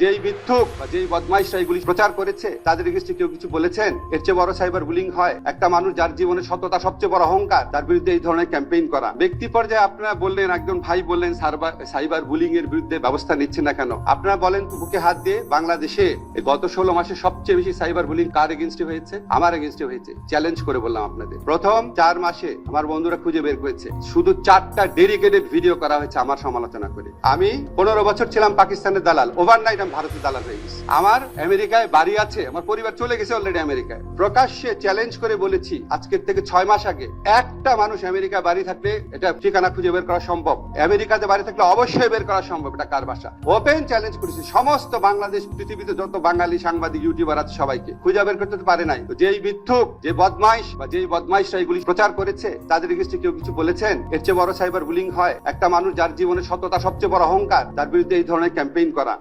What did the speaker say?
যেই মিথ্যুক বা যেই বদমাইশরা এগুলি প্রচার করেছে, তাদের এগেস্টে কেউ কিছু বলেছেন? এর চেয়ে বড় সাইবার বুলিং হয়। একটা মানুষ যার জীবনে সততা সবচেয়ে বড় অহংকার, তার বিরুদ্ধে এই ধরনের ক্যাম্পেইন করা। ব্যক্তি পর্যায়ে আপনারা বললেন, একজন ভাই বললেন সাইবার বুলিং এর বিরুদ্ধে ব্যবস্থা নিচ্ছেন না কেন? আপনারা বলেন বুকে হাত দিয়ে বাংলাদেশে গত ষোলো মাসে সবচেয়ে বেশি সাইবার বুলিং কার এগেনস্টে হয়েছে? আমার এগেনস্টে হয়েছে। চ্যালেঞ্জ করে বললাম আপনাদের। প্রথম চার মাসে আমার বন্ধুরা খুঁজে বের করেছে। শুধু চারটা ডেডিকেটেড ভিডিও করা হয়েছে আমার সমালোচনা করে। আমি পনেরো বছর ছিলাম পাকিস্তানের দালাল। ওভারনাইট আমি ভারতের দালাল হয়ে আমার আমেরিকায় বাড়ি আছে, আমার পরিবার চলে গেছে অলরেডি আমেরিকায়। প্রকাশ্যে চ্যালেঞ্জ করে বলেছি, আজকের থেকে ছয় মাস আগে, একটা মানুষ বাড়ি থাকলে এটা ঠিকানা খুঁজে বের করা সম্ভব। আমেরিকাতে বাড়ি থাকলে অবশ্যই বের করা সম্ভব, এটা কার বাসা? ওপেন চ্যালেঞ্জ করেছি, সমস্ত বাংলাদেশ, পৃথিবীতে যত বাঙালি সাংবাদিক ইউটিউবার আছে সবাইকে, খুঁজে বের করতে পারে নাই। যেই মিথ্যুক যে বদমাইশ বা যেই বদমাইশরা এগুলি প্রচার করেছে, তাদের এগেস্টে কেউ কিছু বলেছেন? এর চেয়ে বড় সাইবার বুলিং হয়। একটা মানুষ যার জীবনে সততা সবচেয়ে বড় অহংকার, তার বিরুদ্ধে এই ধরনের ক্যাম্পেইন করা।